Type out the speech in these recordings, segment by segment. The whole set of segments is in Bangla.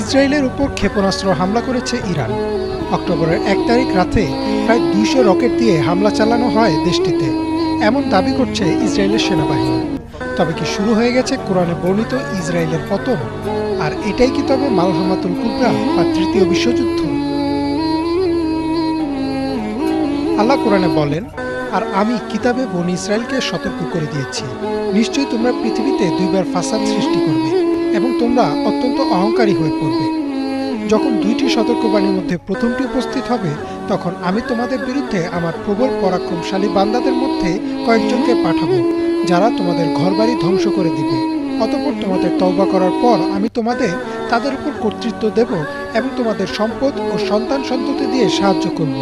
ইসরায়েলের উপর ক্ষেপণাস্ত্র হামলা করেছে ইরান। অক্টোবরের এক তারিখ রাতে প্রায় দুইশো রকেট দিয়ে হামলা চালানো হয় দেশটিতে। এমন দাবি করছে ইসরায়েলের সেনাবাহিনী। তবে কি শুরু হয়ে গেছে কোরআনে বর্ণিত ইসরায়েলের পতন? আর এটাই কি তবে মালহামাতুল কুবরা বা তৃতীয় বিশ্বযুদ্ধ? আল্লাহ কোরআনে বলেন, আর আমি কিতাবে বনি ইসরায়েলকে সতর্ক করে দিয়েছি। নিশ্চয়ই তোমরা পৃথিবীতে দুইবার ফাসাদ সৃষ্টি করবে। এবং তোমরা অত্যন্ত অহংকারী হয়ে পড়বে। যখন দুইটি সতর্কবাণীর মধ্যে প্রথমটি উপস্থিত হবে, তখন আমি তোমাদের বিরুদ্ধে আমার প্রবল পরাক্রমশালী বান্দাদের মধ্যে কয়েকজনকে পাঠাবো, যারা তোমাদের ঘরবাড়ি ধ্বংস করে দিবে। অতঃপর তোমাদের তওবা করার পর আমি তোমাদের তাদের উপর কর্তৃত্ব দেব এবং তোমাদের সম্পদ ও সন্তান সন্ততি দিয়ে সাহায্য করব,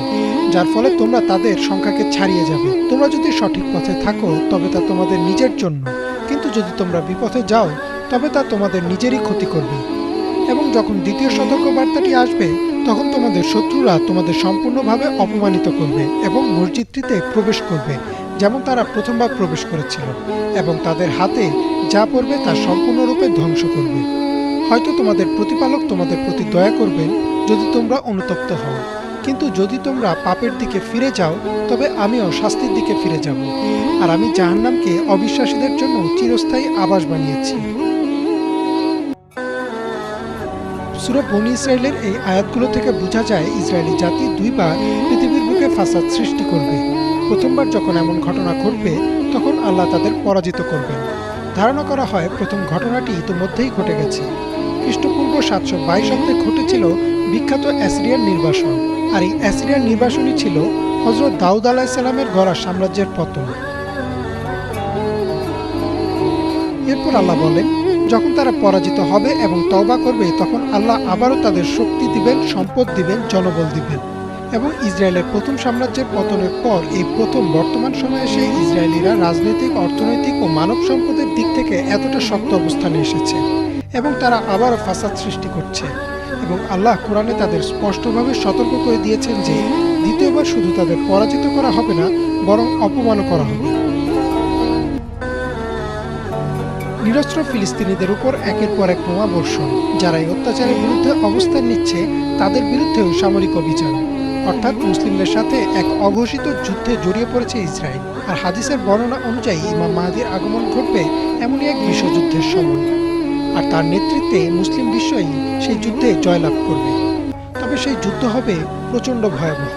যার ফলে তোমরা তাদের সংখ্যাকে ছাড়িয়ে যাবে। তোমরা যদি সঠিক পথে থাকো, তবে তা তোমাদের নিজের জন্য। কিন্তু যদি তোমরা বিপথে যাও তবে তা তোমাদের নিজেরই ক্ষতি করবে। এবং যখন দ্বিতীয় সতর্ক বার্তাটি আসবে, তখন তোমাদের শত্রুরা তোমাদের সম্পূর্ণভাবে অপমানিত করবে এবং মসজিদটিতে প্রবেশ করবে, যেমন তারা প্রথমবার প্রবেশ করেছিল, এবং তাদের হাতে যা পড়বে তা সম্পূর্ণরূপে ধ্বংস করবে। হয়তো তোমাদের প্রতিপালক তোমাদের প্রতি দয়া করবেন যদি তোমরা অনুতপ্ত হও। কিন্তু যদি তোমরা পাপের দিকে ফিরে যাও, তবে আমিও শাস্তির দিকে ফিরে যাব। আর আমি জাহান্নামকে অবিশ্বাসীদের জন্য চিরস্থায়ী আবাস বানিয়েছি। সুরা বনি ইসরায়েলের এই আয়াতগুলো থেকে বোঝা যায় ইসরায়েলি জাতি দুইবার পৃথিবীর বুকে ফাসাদ সৃষ্টি করবে। প্রথমবার যখন এমন ঘটনা ঘটবে, তখন আল্লাহ তাদের পরাজিত করবেন। ধারণা করা হয় প্রথম ঘটনাটি ইতিমধ্যেই ঘটে গেছে। খ্রিস্টপূর্ব সাতশো বাইশ অব্দে ঘটেছিল বিখ্যাত অ্যাসিরিয়ান নির্বাসন। আর এই অ্যাসিরিয়ান নির্বাসনই ছিল হজরত দাউদ আলাহিসাল্লামের গড়া সাম্রাজ্যের পতন। এরপর আল্লাহ বলেন যখন তারা পরাজিত হবে এবং তওবা করবে, তখন আল্লাহ আবারও তাদের শক্তি দিবেন, সম্পদ দিবেন, জনবল দিবেন। এবং ইসরায়েলের প্রথম সাম্রাজ্যের পতনের পর, এই প্রথম বর্তমান সময়ে এসে ইসরায়েলিরা রাজনৈতিক, অর্থনৈতিক ও মানব সম্পদের দিক থেকে এতটা শক্ত অবস্থানে এসেছে এবং তারা আবারও ফাসাদ সৃষ্টি করছে। এবং আল্লাহ কোরআনে তাদের স্পষ্টভাবে সতর্ক করে দিয়েছেন যে, দ্বিতীয়বার শুধু তাদের পরাজিত করা হবে না, বরং অপমানও করা হবে। নিরস্ত্র ফিলিস্তিনিদের উপর একের পর এক বোমা বর্ষণ যারা এই অত্যাচারের বিরুদ্ধে অবস্থান নিচ্ছে, তাদের বিরুদ্ধেও সামরিক অভিযান। অর্থাৎ মুসলিমদের সাথে এক অঘোষিত যুদ্ধে জড়িয়ে পড়েছে ইসরায়েল। আর হাদিসের বর্ণনা অনুযায়ী ইমাম মাহাদির আগমন ঘটবে এমনই এক বিশ্বযুদ্ধের সময়। আর তার নেতৃত্বে মুসলিম বিশ্বই সেই যুদ্ধে জয়লাভ করবে। তবে সেই যুদ্ধ হবে প্রচণ্ড ভয়াবহ।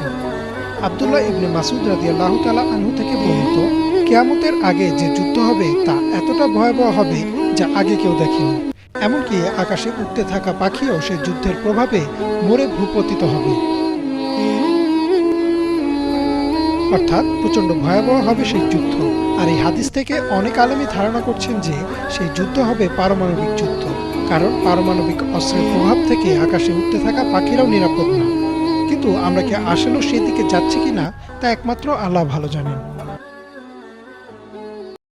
আবদুল্লাহ ইবনে মাসুদ রাদিয়াল্লাহু তাআলা আনহু থেকে বর্ণিত কেয়ামতের আগে যে যুদ্ধ হবে তা এতটা ভয়াবহ হবে যা আগে কেউ দেখেনি। এমনকি আকাশে উঠতে থাকা পাখিও সেই যুদ্ধের প্রভাবে মরে ভূপতিত হবে। অর্থাৎ প্রচণ্ড ভয়াবহ হবে সেই যুদ্ধ। আর এই হাদিস থেকে অনেক আলেমী ধারণা করছেন যে সেই যুদ্ধ হবে পারমাণবিক যুদ্ধ। কারণ পারমাণবিক অস্ত্রের প্রভাব থেকে আকাশে উঠতে থাকা পাখিরাও নিরাপদ না। কিন্তু আমরা কি আসলেও সেদিকে যাচ্ছি কিনা তা একমাত্র আল্লাহ ভালো জানেন।